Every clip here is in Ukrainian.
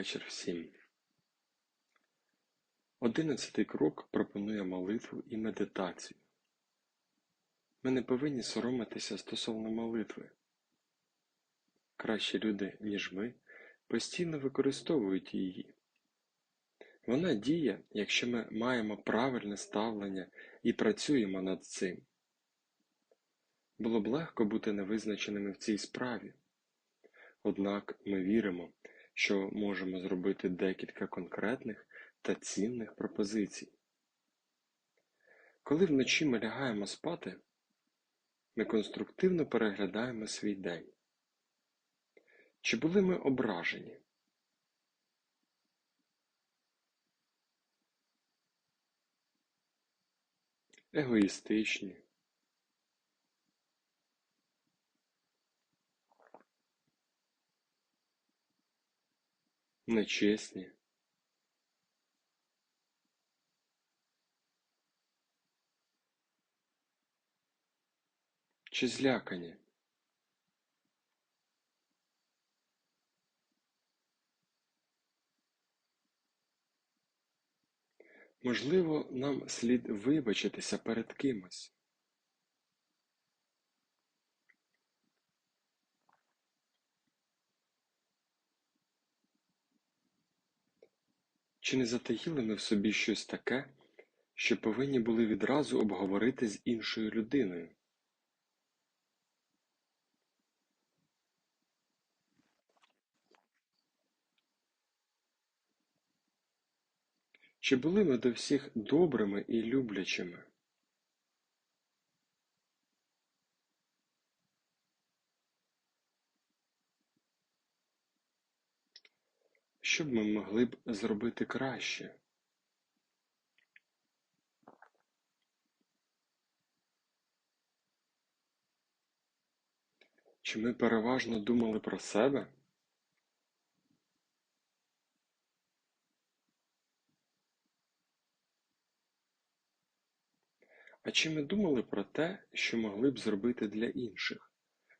вечір всім. Одинадцятий крок пропонує молитву і медитацію. Ми не повинні соромитися стосовно молитви. Кращі люди, ніж ми, постійно використовують її. Вона діє, якщо ми маємо правильне ставлення і працюємо над цим. Було б легко бути невизначеними в цій справі. Однак ми віримо, що можемо зробити декілька конкретних та цінних пропозицій. Коли вночі ми лягаємо спати, ми конструктивно переглядаємо свій день. Чи були ми ображені? Егоїстичні, нечесні, чи злякані? Можливо, нам слід вибачитися перед кимось. Чи не затаїли ми в собі щось таке, що повинні були відразу обговорити з іншою людиною? Чи були ми до всіх добрими і люблячими? Що б ми могли б зробити краще? Чи ми переважно думали про себе? А чи ми думали про те, що могли б зробити для інших,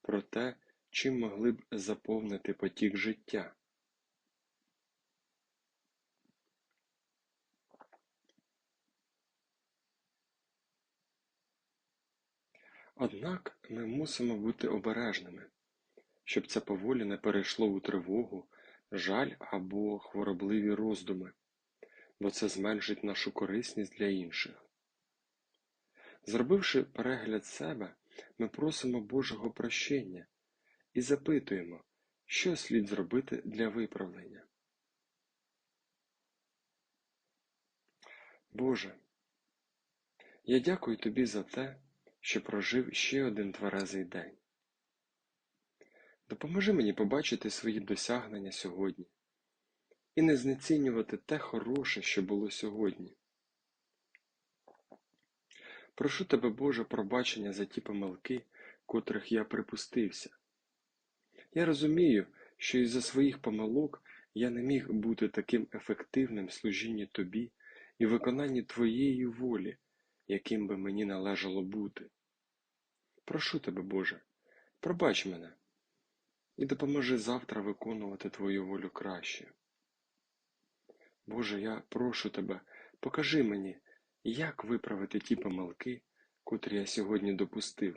про те, чим могли б заповнити потік життя? Однак ми мусимо бути обережними, щоб це поволі не перейшло у тривогу, жаль або хворобливі роздуми, бо це зменшить нашу корисність для інших. Зробивши перегляд себе, ми просимо Божого прощення і запитуємо, що слід зробити для виправлення. Боже, я дякую Тобі за те, що прожив ще один тверезий день. Допоможи мені побачити свої досягнення сьогодні і не знецінювати те хороше, що було сьогодні. Прошу тебе, Боже, пробачення за ті помилки, котрих я припустився. Я розумію, що із-за своїх помилок я не міг бути таким ефективним в служінні Тобі і виконанні Твоєї волі, яким би мені належало бути. Прошу тебе, Боже, пробач мене і допоможи завтра виконувати Твою волю краще. Боже, я прошу тебе, покажи мені, як виправити ті помилки, котрі я сьогодні допустив.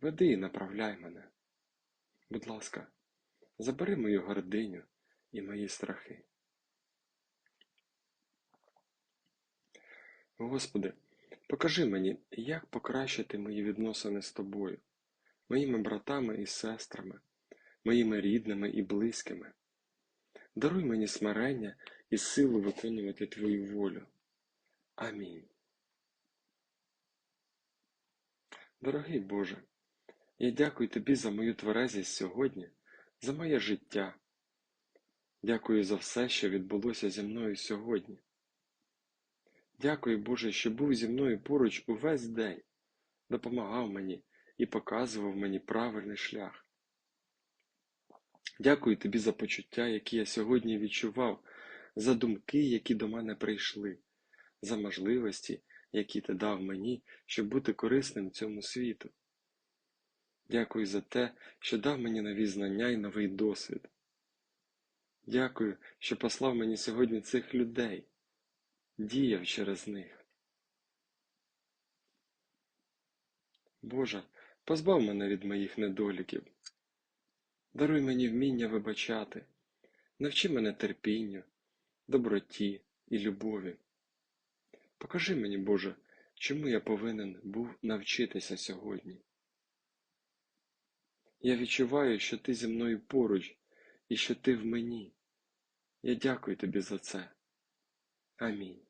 Веди і направляй мене. Будь ласка, забери мою гординю і мої страхи. Господи, покажи мені, як покращити мої відносини з Тобою, моїми братами і сестрами, моїми рідними і близькими. Даруй мені смирення і силу виконувати Твою волю. Амінь. Дорогий Боже, я дякую Тобі за мою тверезість сьогодні, за моє життя. Дякую за все, що відбулося зі мною сьогодні. Дякую, Боже, що був зі мною поруч увесь день, допомагав мені і показував мені правильний шлях. Дякую тобі за почуття, які я сьогодні відчував, за думки, які до мене прийшли, за можливості, які ти дав мені, щоб бути корисним цьому світу. Дякую за те, що дав мені нові знання і новий досвід. Дякую, що послав мені сьогодні цих людей, діяв через них. Боже, позбав мене від моїх недоліків. Даруй мені вміння вибачати, навчи мене терпінню, доброті і любові. Покажи мені, Боже, чому я повинен був навчитися сьогодні. Я відчуваю, що ти зі мною поруч і що ти в мені. Я дякую тобі за це. Амінь.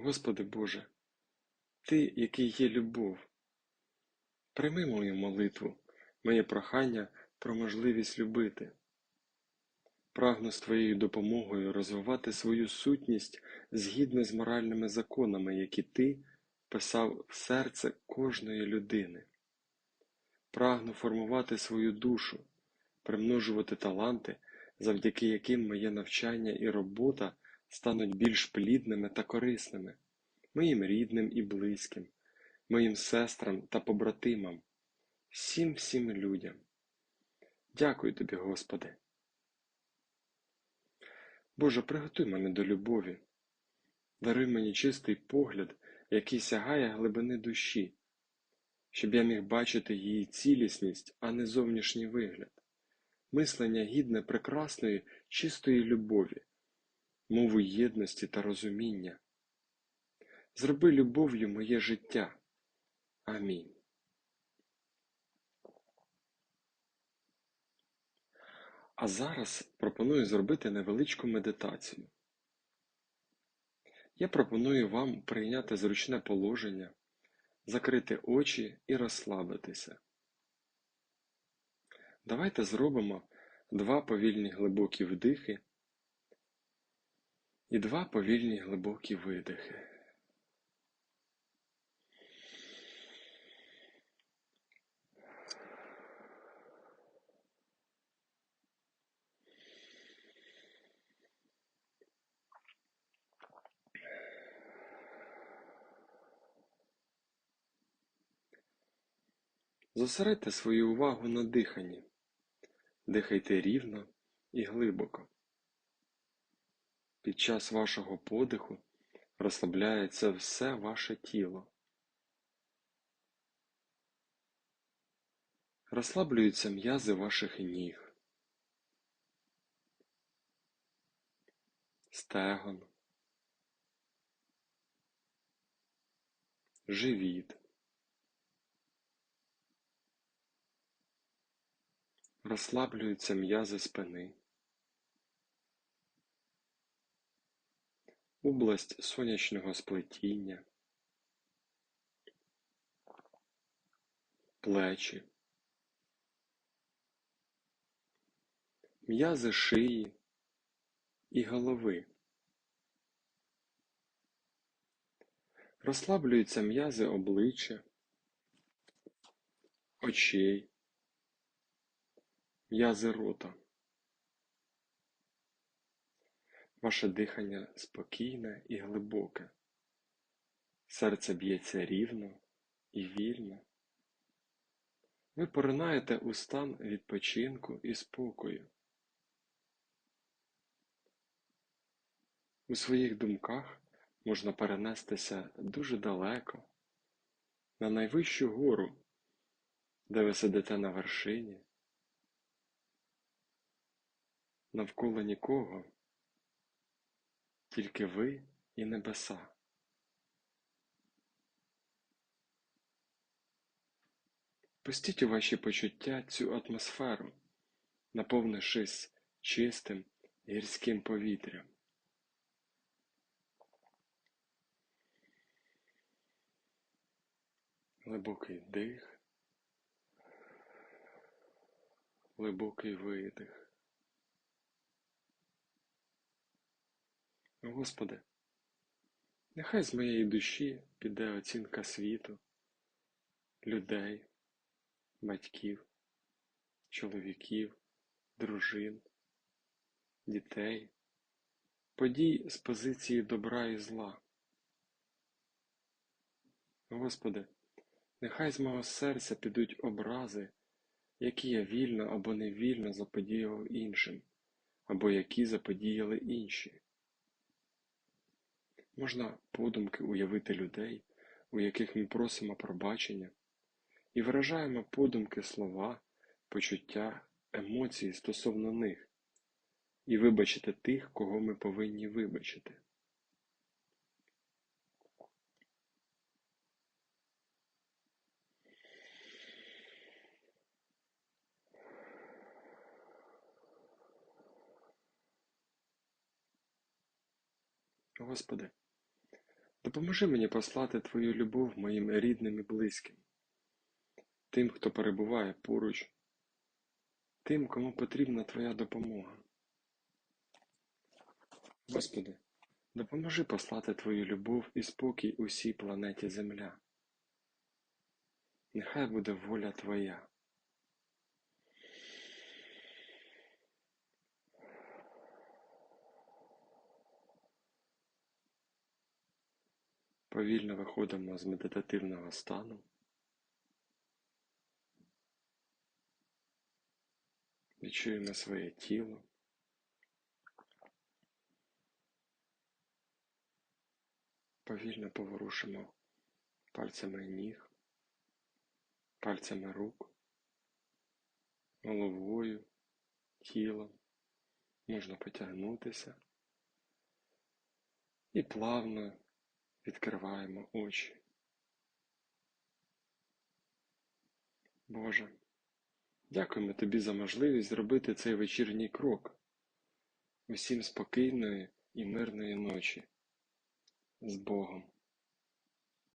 Господи Боже, Ти, який є любов, прийми мою молитву, моє прохання про можливість любити. Прагну з Твоєю допомогою розвивати свою сутність згідно з моральними законами, які Ти вписав в серце кожної людини. Прагну формувати свою душу, примножувати таланти, завдяки яким моє навчання і робота стануть більш плідними та корисними, моїм рідним і близьким, моїм сестрам та побратимам, всім всім людям. Дякую тобі, Господи. Боже, приготуй мене до любові, даруй мені чистий погляд, який сягає глибини душі, щоб я міг бачити її цілісність, а не зовнішній вигляд, мислення гідне прекрасної, чистої любові, мову єдності та розуміння. Зроби любов'ю моє життя. Амінь. А зараз пропоную зробити невеличку медитацію. Я пропоную вам прийняти зручне положення, закрити очі і розслабитися. Давайте зробимо два повільні глибокі вдихи і два повільні глибокі видихи. Зосередьте свою увагу на диханні. Дихайте рівно і глибоко. Під час вашого подиху розслабляється все ваше тіло. Розслаблюються м'язи ваших ніг, стегон, живіт. Розслаблюються м'язи спини, область сонячного сплетіння, плечі, м'язи шиї і голови. Розслаблюються м'язи обличчя, очей м'язи рота. Ваше дихання спокійне і глибоке, серце б'ється рівно і вільно. Ви поринаєте у стан відпочинку і спокою. У своїх думках можна перенестися дуже далеко, на найвищу гору, де ви сидите на вершині. Навколо нікого, тільки ви і небеса. Пустіть у ваші почуття цю атмосферу, наповнившись чистим гірським повітрям. Глибокий дих, глибокий видих. Господи, нехай з моєї душі піде оцінка світу, людей, батьків, чоловіків, дружин, дітей, подій з позиції добра і зла. Господи, нехай з мого серця підуть образи, які я вільно або невільно заподіяв іншим, або які заподіяли інші. Можна подумки уявити людей, у яких ми просимо пробачення, і виражаємо подумки слова, почуття, емоції стосовно них, і вибачити тих, кого ми повинні вибачити. Господи, допоможи мені послати Твою любов моїм рідним і близьким, тим, хто перебуває поруч, тим, кому потрібна Твоя допомога. Господи, допоможи послати Твою любов і спокій усій планеті Земля. Нехай буде воля Твоя. Повільно виходимо з медитативного стану. Відчуємо своє тіло. Повільно поворушимо пальцями ніг, пальцями рук, головою, тілом. Можна потягнутися і плавно відкриваємо очі. Боже, дякуємо Тобі за можливість зробити цей вечірній крок. Усім спокійної і мирної ночі. З Богом.